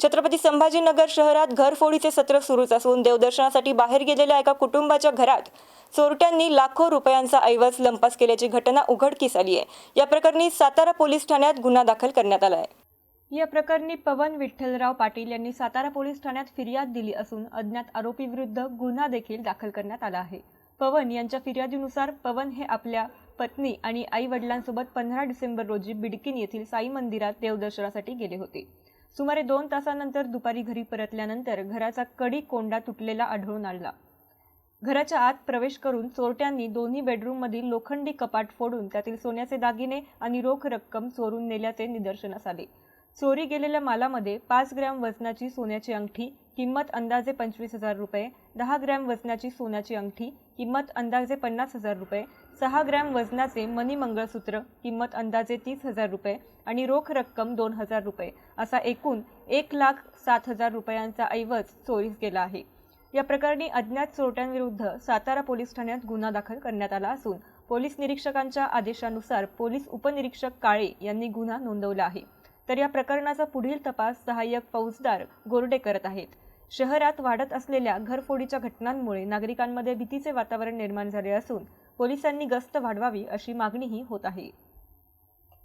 छत्रपती संभाजीनगर शहरात घरफोडीचे सत्र सुरूच असून देवदर्शनासाठी बाहेर गेलेल्या एका कुटुंबाच्या घरात चोरट्यांनी लाखो रुपयांचा ऐवज लंपास केल्याची घटना उघडकीस आली आहे. या प्रकरणी सातारा पोलीस ठाण्यात गुन्हा दाखल करण्यात आला आहे. या प्रकरणी पवन विठ्ठलराव पाटील यांनी सातारा पोलीस ठाण्यात फिर्याद दिली असून अज्ञात आरोपीविरुद्ध गुन्हा देखील दाखल करण्यात आला आहे. पवन यांच्या फिर्यादीनुसार पवन हे आपल्या पत्नी आणि आई वडिलांसोबत पंधरा डिसेंबर रोजी बिडकिन येथील साई मंदिरात देवदर्शनासाठी गेले होते. सुमारे दोन तासानंतर दुपारी घरी परतल्यानंतर घराचा कडी कोंडा तुटलेला आढळून आणला घराच्या आत प्रवेश करून चोरट्यांनी दोन्ही बेडरूममधील लोखंडी कपाट फोडून त्यातील सोन्याचे दागिने आणि रोख रक्कम चोरून नेल्याचे निदर्शनास आले. चोरी गेलेल्या मालामध्ये पाच ग्रॅम वजनाची सोन्याची अंगठी किंमत अंदाजे पंचवीस हजार रुपये. दहा ग्रॅम वजनाची सोन्याची अंगठी किंमत अंदाजे पन्नास हजार रुपये. सहा ग्रॅम वजनाचे मनी मंगळसूत्र किंमत अंदाजे तीस हजार रुपये. आणि रोख रक्कम दोन हजार रुपये. असा एकूण एक लाख सात हजार रुपयांचा ऐवज चोरीस गेला आहे. या प्रकरणी अज्ञात चोरट्यांविरुद्ध सातारा पोलीस ठाण्यात गुन्हा दाखल करण्यात आला असून पोलीस निरीक्षकांच्या आदेशानुसार पोलीस उपनिरीक्षक काळे यांनी गुन्हा नोंदवला आहे. तर या प्रकरणाचा पुढील तपास सहाय्यक फौजदार गोरडे करत आहेत. शहरात वाढत असलेल्या घरफोडीच्या घटनांमुळे नागरिकांमध्ये भीतीचे वातावरण निर्माण झाले असून पोलिसांनी गस्त वाढवावी अशी मागणीही होत आहे.